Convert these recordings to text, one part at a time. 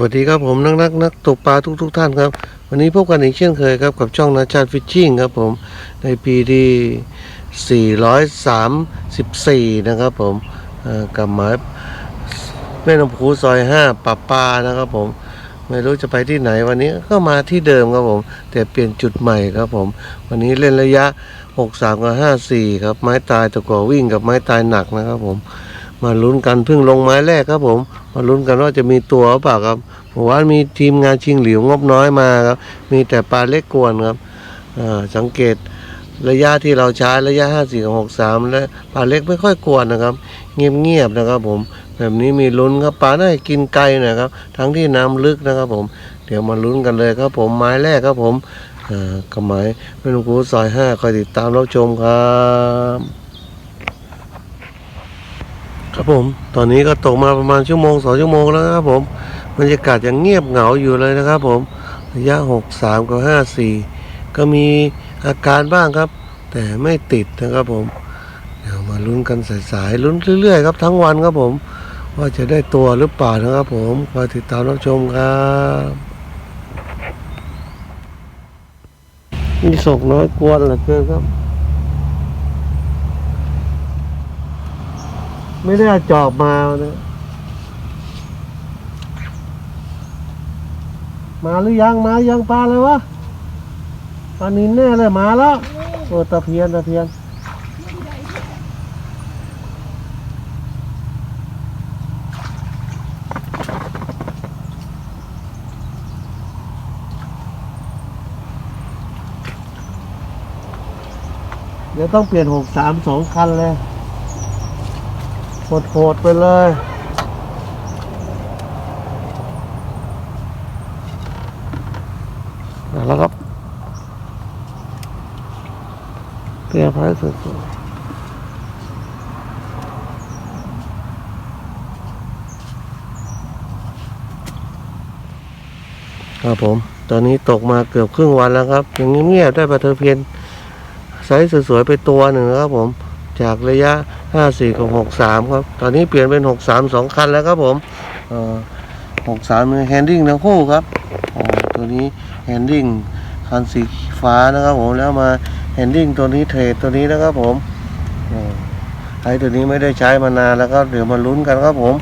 วัสดีครับผมนักนักนักตกปลาทุกทุกท่านครับ วันนี้พบกันอีกเช่นเคยครับกับช่องนาชาติฟิชชิ่งครับผมในปีที่ 434 นะครับผมกับหมายแม่น้ำพูซอย 5ป่าปลานะครับผมไม่รู้จะไปที่ไหนวันนี้ก็มาที่เดิมครับผม แต่เปลี่ยนจุดใหม่ครับผม วันนี้เล่นระยะ 63 กับ 54 ครับไม้ตายตะกั่ววิ่งกับไม้ตายหนักนะครับผม มาลุ้นกันเพิ่งลงไม้แรกครับผม มาลุ้นกันว่าจะมีตัวหรือเปล่าครับเมื่อวามีทีมงานชิงหลิวงบน้อยมาครับมีแต่ปลาเล็กกวนครับสังเกตระยะที่เราใช้ระยะ 54กับ63 และปลาเล็กไม่ค่อยกวนนะครับ เงียบๆนะครับผมแบบนี้มีลุ้นครับปลาน่ากินไกลนะครับ ทั้งที่น้ำลึกนะครับผม เดี๋ยวมาลุ้นกันเลยครับผมไม้แรกครับผมกับไม้แม่นกูซอย5คอยติดตามรับชมครับ ครับผม ตอนนี้ก็ตกมาประมาณชั่วโมงสองชั่วโมงแล้วนะครับผมบรรยากาศยังเงียบเหงาอยู่เลยนะครับผมระยะหกสามกับห้าสี่ก็มีอาการบ้างครับ แต่ไม่ติดนะครับผมเดี๋ยวมาลุ้นกันสายๆลุ้นเรื่อยๆครับทั้งวันครับผม ว่าจะได้ตัวหรือเปล่านะครับผมคอยติดตามรับชมครับมีศกน้อยกวนเหลือเกินครับ ไม่ได้เอาจอบมานะมาหรือยังมายังปลาเลยวะปลานินแน่เลยมาแล้วโอ้ตะเพียนตะเพียนเดี๋ยวต้องเปลี่ยนหกสามสองคันเลย โหดๆไปเลย แล้วครับเตรียมพายสุดๆครับผม ตอนนี้ตกมาเกือบครึ่งวันแล้วครับยังเงียบๆได้ปลาเทอเพียนไซส์สวยๆไปตัวหนึ่งครับผม จากระยะ 54กับ63ครับ ตอนนี้เปลี่ยนเป็น63 2คันแล้วครับผมเอ่อ63เป็นแฮนดิ้งทั้งคู่ครับตัวนี้แฮนดิ้งคันสีฟ้านะครับผมแล้วมาแฮนดิ้งตัวนี้เทรดตัวนี้นะครับผมไอ้ตัวนี้ไม่ได้ใช้มานานแล้วก็เดี๋ยวมาลุ้นกันครับผม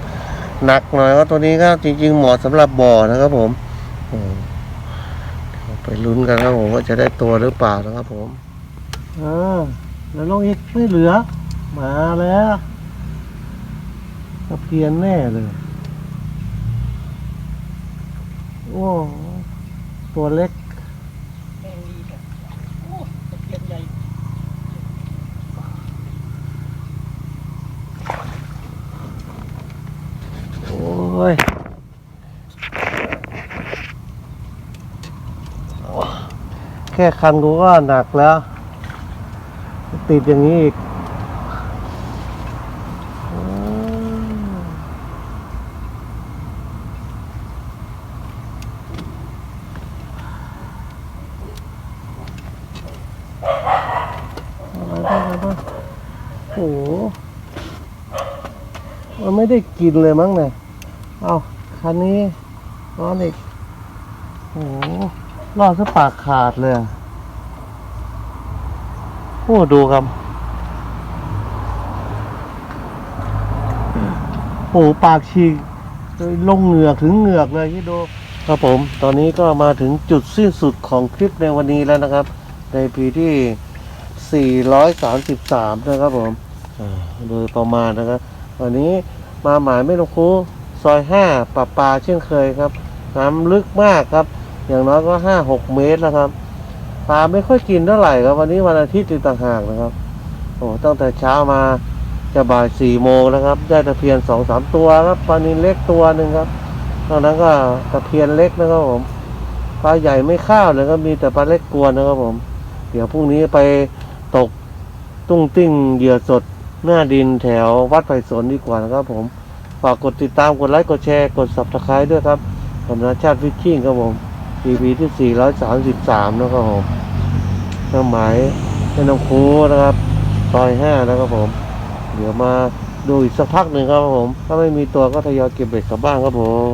หนักหน่อยก็ตัวนี้ครับจริง ๆ เหมาะสำหรับบ่อนะครับผมไปลุ้นกันครับผมว่าจะได้ตัวหรือเปล่านะครับผมอ่าแล้วลงอีกไม่เหลือ มาแล้วตะเพียนแน่เลย โอ้ ตัวเล็กแมงดีค่ะโอ้ตะเกียบใหญ่โอ้ยแค่คันกูก็หนักแล้ว ติดอย่างนี้อีกอืมอะไรบ้างอะไรบ้าง โอ้มันไม่ได้กินเลยมั้งเนี่ยเอาคันนี้ร้อนอีกโอ้รอดซะปากขาดเลยโอ้ดูครับโอ้ปากฉีกลงเหงือกถึงเหงือกเลยที่ดูครับผม ตอนนี้ก็มาถึงจุดสิ้นสุดของคลิปในวันนี้แล้วนะครับ ในปีที่ 433 นะครับผมอ่าโดยประมาณนะครับ วันนี้มาหมายไม่ลงคูซอยห้าปลาปลาเช่นเคยครับ น้ำลึกมากครับ อย่างน้อยก็ห้าหกเมตรแล้วครับ ปลาไม่ค่อยกินเท่าไหร่ครับ วันนี้วันอาทิตย์อีกต่างหากนะครับ โอ้ตั้งแต่เช้ามาจะบ่ายสี่โมงนะครับ ได้ตะเพียนสองสามตัวครับปลานินเล็กตัวหนึ่งครับนอกนั้นก็ตะเพียนเล็กนะครับผมปลาใหญ่ไม่ข้าวเลยครับมีแต่ปลาเล็กกวนนะครับผม เดี๋ยวพรุ่งนี้ไป ตก ตุ้งติ้งเหยื่อสด หน้าดินแถววัดไผ่สนดีกว่านะครับผม ฝากกดติดตามกดไลค์กดแชร์กด subscribe ด้วยครับสำนักชาติฟิชชิ่งครับผม EP ที่ 433 นะครับผมเครื่องหมายแม่น้ำคูนะครับซอย5นะครับผม เดี๋ยวมาดูอีกสักพักหนึ่งครับผม ถ้าไม่มีตัวก็ทยอยเก็บเบ็ดกลับบ้านครับผม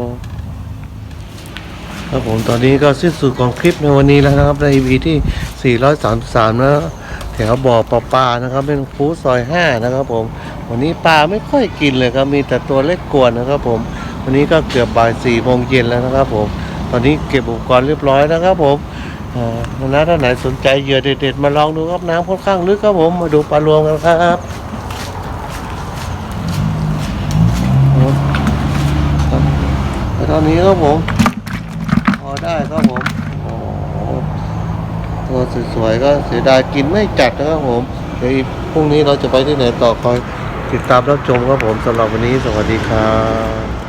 ครับผมตอนนี้ก็สิ้นสุดของคลิปในวันนี้แล้วนะครับใน EP ที่ 433นะแถวบ่อปลาปลานะครับ เป็นฟูซอย5นะครับ ผม วันนี้ปลาไม่ค่อยกินเลยครับ มีแต่ตัวเล็กกวนนะครับ ผม วันนี้ก็เกือบบ่าย4โมงเย็นแล้วนะครับ ผม ตอนนี้เก็บอุปกรณ์เรียบร้อยนะครับ ผมอ่านะถ้าไหนสนใจเหยื่อเด็ดๆมาลองดูครับน้ำค่อนข้างลึกครับผม มาดูปลารวมกันครับตอนนี้ครับผม พอได้ครับผม ตัวสวยๆก็เสียดายกินไม่จัดนะครับผมเดี๋ยวพรุ่งนี้เราจะไปที่ไหนต่อคอยติดตามรับชมครับผมสำหรับวันนี้สวัสดีครับ